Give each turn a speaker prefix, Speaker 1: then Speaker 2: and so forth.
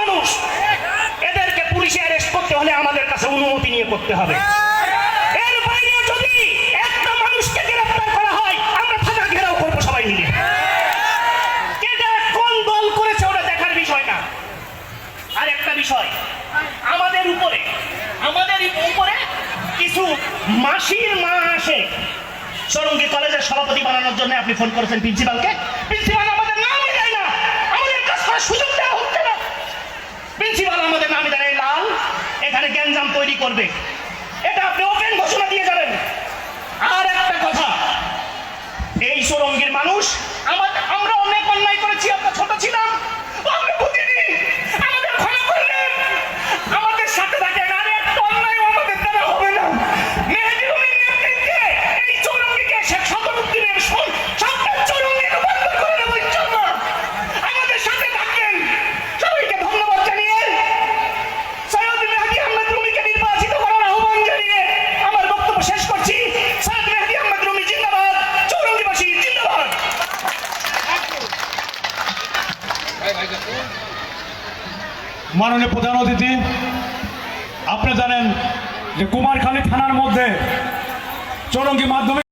Speaker 1: মানুষ এদেরকে পুলিশে অ্যারেস্ট করতে হলে আমাদের কাছে অনুমতি নিয়ে করতে হবে। এর একটা মানুষকে গ্রেফতার করা হয়, আমরা থানা ঘেরাও করব সবাই মিলে। কেটা কোন দল করেছে ওটা দেখার বিষয় আর একটা বিষয়, আমাদের উপরে আমাদের উপরে কিছু মাসির মা আসে। সরঙ্গী কলেজের সভাপতি বানানোর জন্য আপনি ফোন করেছেন প্রিন্সিপালকে প্রিন্সিপাল আমাদের নামই দেয় না। আমাদের কাজ করার সুযোগ দেওয়া হচ্ছে না। প্রিন্সিপাল আমাদের নামই দেয় লাল। এখানে গ্যাঞ্জাম তৈরি করবে। এটা আপনি ওপেন ঘোষণা দিয়ে যাবেন। আর একটা কথা, এই সরঙ্গীর মানুষ আমাদের আমরা অনেক অন্যায় করেছি আমরা
Speaker 2: মাননীয় প্রধান অতিথি আপনি জানেন যে কুমারখালী থানার মধ্যে চৌরঙ্গি মাধ্যমিক